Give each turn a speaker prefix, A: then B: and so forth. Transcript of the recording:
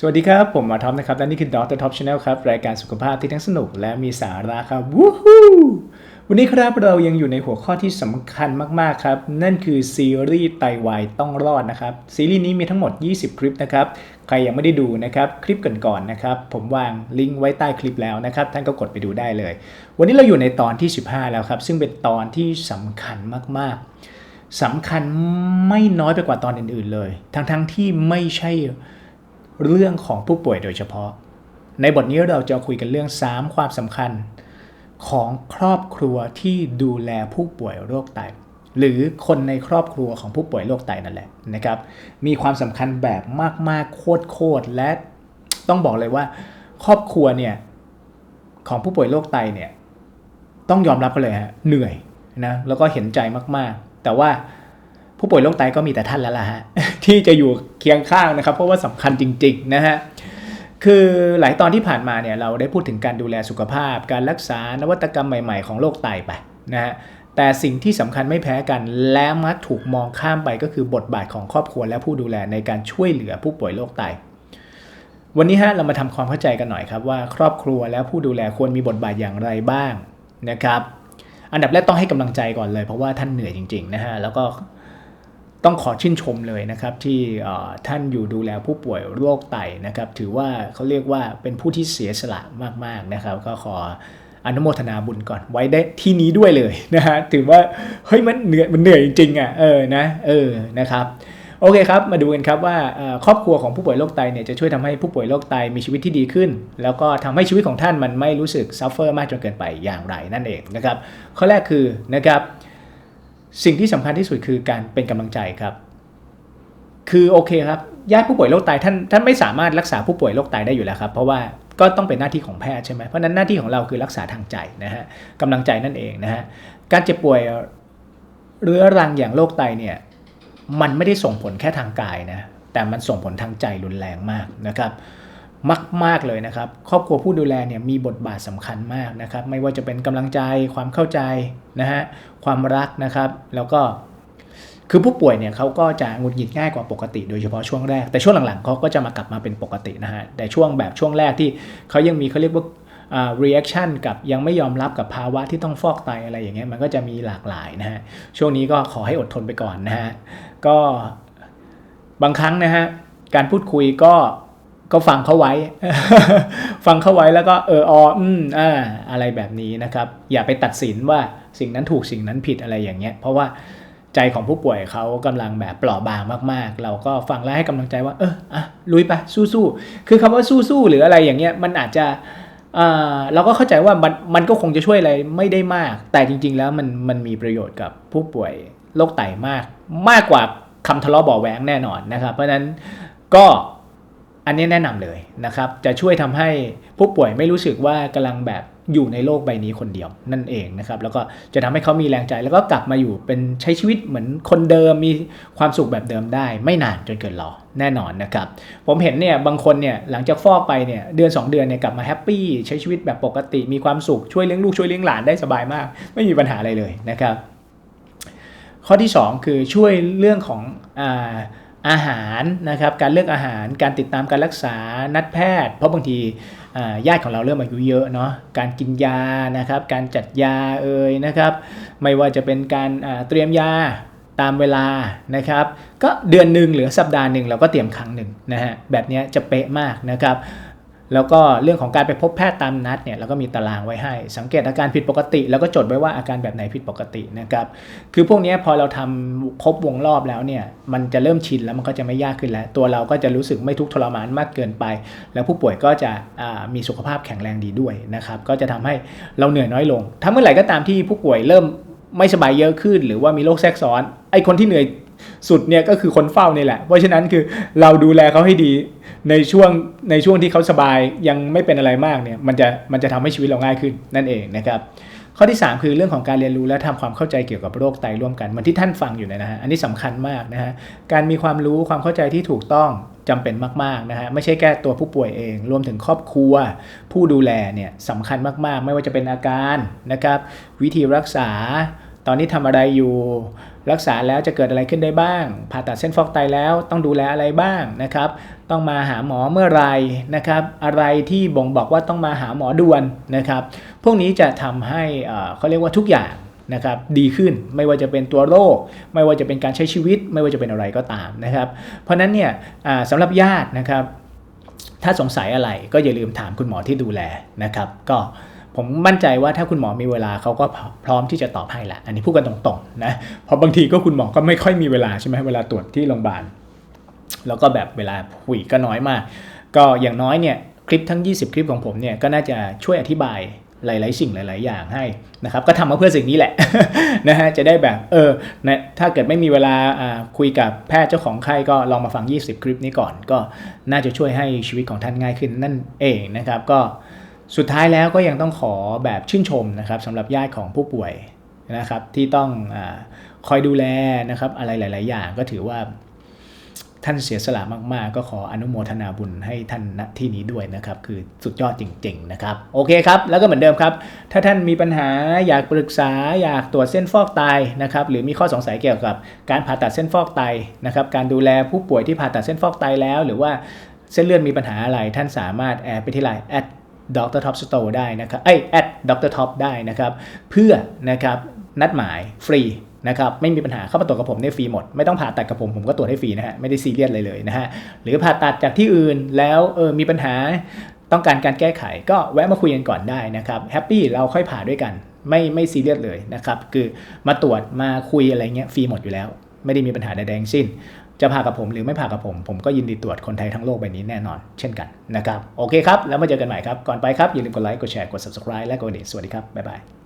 A: สวัสดีครับ ผมหมอท็อปนะครับ และนี่คือดรท็อปชาแนลครับ รายการสุขภาพที่ทั้งสนุกและมีสาระครับวู้ฮู้วันนี้ครับเรายังอยู่ในหัวข้อที่สำคัญมาก ๆ ครับ นั่นคือซีรีส์ไตวายต้องรอดนะครับ ซีรีส์นี้มีทั้งหมด 20 คลิปนะครับ ใครยังไม่ได้ดูนะครับ คลิปก่อนๆนะครับ ผมวางลิงก์ไว้ใต้คลิปแล้วนะครับ ท่านก็กดไปดูได้เลย วันนี้เราอยู่ในตอนที่ 15 แล้วครับ ซึ่งเป็นตอนที่สำคัญมากๆสำคัญไม่น้อยไปกว่าตอนอื่น ๆ เลย ทั้งๆที่ไม่ใช่ เรื่องของผู้ป่วยโดยเฉพาะ ในบทนี้เราจะคุยกันเรื่อง 3 ความสำคัญ ของครอบครัวที่ดูแลผู้ป่วยโรคไต หรือคนในครอบครัวของผู้ป่วยโรคไตนั่นแหละนะครับมีความสำคัญแบบมาก ๆ โคตรๆและต้องบอกเลยว่า ครอบครัวเนี่ยของผู้ป่วยโรคไตเนี่ยต้องยอมรับกันเลยฮะเหนื่อยนะแล้วก็เห็นใจมากๆ แต่ว่า ผู้ป่วยโรคไตก็มีแต่ท่านแล้วล่ะฮะที่จะอยู่เคียงข้างนะครับ เพราะว่าสำคัญจริง ๆ นะฮะคือหลายตอนที่ผ่านมาเนี่ยเราได้พูดถึงการดูแลสุขภาพ การรักษานวัตกรรมใหม่ ๆ ของโรคไตไปนะฮะแต่สิ่งที่สำคัญไม่แพ้กันและมักถูกมองข้ามไปก็คือบทบาทของครอบครัวและผู้ดูแลในการช่วยเหลือผู้ป่วยโรคไต วันนี้ฮะเรามาทำความเข้าใจกันหน่อยครับว่าครอบครัวและผู้ดูแลควรมีบทบาทอย่างไรบ้างนะครับ อันดับแรกต้องให้กำลังใจก่อนเลย เพราะว่าท่านเหนื่อยจริงๆนะฮะแล้วก็ ต้องขอชื่นชมเลยนะครับที่ท่านอยู่ดูแลผู้ป่วยโรคไตนะครับถือว่าเขาเรียกว่าเป็นผู้ที่เสียสละมากๆนะครับ ก็ขออนุโมทนาบุญก่อนไว้ได้ที่นี้ด้วยเลยนะฮะถือว่าเฮ้ยมันเหนื่อยมันเหนื่อยจริงๆอะเออนะเออนะครับโอเคครับมาดูกันครับว่าครอบครัวของผู้ป่วยโรคไตเนี่ยจะช่วยทำให้ผู้ป่วยโรคไตมีชีวิตที่ดีขึ้น แล้วก็ทำให้ชีวิตของท่านมันไม่รู้สึกซัฟเฟอร์มากจนเกินไปอย่างไรนั่นเองนะครับข้อแรกคือนะครับ สิ่งที่สำคัญที่สุดคือการเป็นกำลังใจครับ คือโอเคครับญาติผู้ป่วยโรคไตท่านท่านไม่สามารถรักษาผู้ป่วยโรคไตได้อยู่แล้วครับ เพราะว่าก็ต้องเป็นหน้าที่ของแพทย์ใช่ไหมเพราะนั้นหน้าที่ของเราคือรักษาทางใจนะฮะกำลังใจนั่นเองนะฮะการเจ็บป่วยเรื้อรังอย่างโรคไตเนี่ยมันไม่ได้ส่งผลแค่ทางกายนะแต่มันส่งผลทางใจรุนแรงมากนะครับ มากมากเลยนะครับ ครอบครัวผู้ดูแลเนี่ยมีบทบาทสำคัญมากนะครับ ไม่ว่าจะเป็นกำลังใจความเข้าใจนะฮะความรักนะครับ แล้วก็คือผู้ป่วยเนี่ยเขาก็จะหงุดหงิดง่ายกว่าปกติโดยเฉพาะช่วงแรก แต่ช่วงหลังๆเขาก็จะมากลับมาเป็นปกตินะฮะแต่ช่วงแบบช่วงแรกที่เขายังมีเขาเรียกว่า reaction กับยังไม่ยอมรับกับภาวะที่ต้องฟอกไตอะไรอย่างเงี้ยมันก็จะมีหลากหลายนะฮะช่วงนี้ก็ขอให้อดทนไปก่อนนะฮะก็บางครั้งนะฮะการพูดคุยก็ ก็ฟังเขาไว้ ฟังเขาไว้แล้วก็เออออืมอ่าอะไรแบบนี้นะครับ อย่าไปตัดสินว่าสิ่งนั้นถูกสิ่งนั้นผิดอะไรอย่างเงี้ย เพราะว่าใจของผู้ป่วยเขากำลังแบบเปราะบางมากๆ เราก็ฟังแล้วให้กำลังใจว่า เอออะลุยไปสู้ๆคือคำว่าสู้ๆหรืออะไรอย่างเงี้ยมันอาจจะเราก็เข้าใจว่ามันมันก็คงจะช่วยอะไรไม่ได้มาก แต่จริง ๆ แล้วมันมันมีประโยชน์กับผู้ป่วยโรคไตมาก มากกว่าคำทะเลาะเบาแหวงแน่นอนนะครับ เพราะฉะนั้นก็ อันนี้แนะนำเลยนะครับ จะช่วยทำให้ผู้ป่วยไม่รู้สึกว่ากำลังแบบอยู่ในโลกใบนี้คนเดียวนั่นเองนะครับ แล้วก็จะทำให้เขามีแรงใจ แล้วก็กลับมาอยู่เป็นใช้ชีวิตเหมือนคนเดิมมีความสุขแบบเดิมได้ ไม่นานจนเกินรอแน่นอนนะครับ ผมเห็นเนี่ยบางคนเนี่ยหลังจากฟอกไปเนี่ยเดือน 2 เดือนเนี่ยกลับมาแฮปปี้ใช้ชีวิตแบบปกติมีความสุขช่วยเลี้ยงลูกช่วยเลี้ยงหลานได้สบายมาก ไม่มีปัญหาอะไรเลยนะครับ ข้อที่ 2 คือช่วยเรื่องของอา อาหารนะครับการเลือกอาหารการติดตามการรักษานัดแพทย์ เพราะบางทีญาติของเราเริ่มอายุเยอะเนาะการกินยานะครับการจัดยาเอ่ยนะครับไม่ว่าจะเป็นการเตรียมยาตามเวลานะครับก็เดือนหนึ่งหรือสัปดาห์หนึ่งเราก็เตรียมครั้งหนึ่งนะฮะแบบนี้จะเป๊ะมากนะครับ แล้วก็เรื่องของการไปพบแพทย์ตามนัดเนี่ยเราก็มีตารางไว้ให้ สังเกตอาการผิดปกติ แล้วก็จดไว้ว่าอาการแบบไหนผิดปกตินะครับคือพวกนี้พอเราทำครบวงรอบแล้วเนี่ยมันจะเริ่มชินแล้วมันก็จะไม่ยากขึ้นแล้ว ตัวเราก็จะรู้สึกไม่ทุกข์ทรมานมากเกินไป แล้วผู้ป่วยก็จะมีสุขภาพแข็งแรงดีด้วยนะครับก็จะทำให้เราเหนื่อยน้อยลง ถ้าเมื่อไหร่ก็ตามที่ผู้ป่วยเริ่มไม่สบายเยอะขึ้น หรือว่ามีโรคแทรกซ้อนไอคนที่เหนื่อย สุดเนี่ยก็คือคนเฝ้านี่แหละ เพราะฉะนั้นคือเราดูแลเขาให้ดีในช่วงในช่วงที่เขาสบายยังไม่เป็นอะไรมากเนี่ยมันจะมันจะทำให้ชีวิตเราง่ายขึ้นนั่นเองนะครับข้อที่ 3 คือเรื่องของการเรียนรู้และทำความเข้าใจเกี่ยวกับโรคไตร่วมกันมันที่ท่านฟังอยู่นะฮะอันนี้สำคัญมากนะฮะการมีความรู้ความเข้าใจที่ถูกต้องจำเป็นมากๆนะฮะไม่ใช่แค่ตัวผู้ป่วยเอง รวมถึงครอบครัว ผู้ดูแลเนี่ยสำคัญมากๆ ไม่ว่าจะเป็นอาการนะครับวิธีรักษา ตอนนี้ทำอะไรอยู่ รักษาแล้วจะเกิดอะไรขึ้นได้บ้าง ผ่าตัดเส้นฟอกไตแล้วต้องดูแลอะไรบ้างนะครับ ต้องมาหาหมอเมื่อไรนะครับ อะไรที่บ่งบอกว่าต้องมาหาหมอด่วนนะครับ พวกนี้จะทำให้เขาเรียกว่าทุกอย่างนะครับดีขึ้นไม่ว่าจะเป็นตัวโรค ไม่ว่าจะเป็นการใช้ชีวิต ไม่ว่าจะเป็นอะไรก็ตามนะครับ เพราะฉะนั้นเนี่ยสำหรับญาตินะครับ ถ้าสงสัยอะไรก็อย่าลืมถามคุณหมอที่ดูแลนะครับ ก็ ผมมั่นใจว่าถ้าคุณหมอมีเวลาเขาก็พร้อมที่จะตอบให้แหละ อันนี้พูดกันตรงๆนะเพราะบางทีก็คุณหมอก็ไม่ค่อยมีเวลาใช่ไหมเวลาตรวจที่โรงพยาบาลแล้วก็แบบเวลาคุยก็น้อยมาก ก็อย่างน้อยเนี่ยคลิปทั้ง 20 คลิปของผมเนี่ยก็น่าจะช่วยอธิบายหลาย ๆ สิ่งหลาย ๆ อย่างให้นะครับก็ทำมาเพื่อสิ่งนี้แหละนะฮะจะได้แบบเออนะถ้าเกิดไม่มีเวลาอ่าคุยกับแพทย์เจ้าของไข้ก็ลองมาฟัง 20 คลิปนี้ก่อน ก็น่าจะช่วยให้ชีวิตของท่านง่ายขึ้นนั่นเองนะครับก็ สุดท้ายแล้วก็ยังต้องขอแบบชื่นชมนะครับสำหรับญาติของผู้ป่วยนะครับที่ต้องอคอยดูแลนะครับอะไรหลาย ๆ อย่างก็ถือว่าท่านเสียสละมาก ๆ ก็ขออนุโมทนาบุญให้ท่านณที่นี้ด้วยนะครับ คือสุดยอดจริง ๆ นะครับ โอเคครับ แล้วก็เหมือนเดิมครับ ถ้าท่านมีปัญหาอยากปรึกษาอยากตรวจเส้นฟอกไตนะครับ หรือมีข้อสงสัยเกี่ยวกับการผ่าตัดเส้นฟอกไตนะครับ การดูแลผู้ป่วยที่ผ่าตัดเส้นฟอกไตแล้ว หรือว่าเส้นเลือดมีปัญหาอะไรท่านสามารถแอดไปที่ไลน์ at Dr. Top Store ได้นะครับเอ้ย at Dr. Top ได้นะครับ เพื่อนะครับนัดหมายฟรีนะครับไม่มีปัญหาเข้ามาตรวจกับผมได้ฟรีหมด ไม่ต้องผ่าตัดกับผมผมก็ตรวจให้ฟรีนะฮะไม่ได้ซีเรียสเลยเลยนะฮะหรือผ่าตัดจากที่อื่นแล้วเออมีปัญหาต้องการการแก้ไขก็แวะมาคุยกันก่อนได้นะครับแฮปปี้เราค่อยผ่าด้วยกัน ไม่ไม่ซีเรียสเลยนะครับคือมาตรวจมาคุยอะไรเงี้ยฟรีหมดอยู่แล้ว ไม่ได้มีปัญหาใดๆทั้งสิ้น จะผ่ากับผมหรือไม่ผ่ากับผม ผมก็ยินดีตรวจคนไทยทั้งโลกใบนี้แน่นอนเช่นกันนะครับ โอเคครับ แล้วมาเจอกันใหม่ครับ ก่อนไปครับ อย่าลืมกดไลค์ กดแชร์ กด subscribe และกดกระดิ่งสวัสดีครับ บ๊ายบาย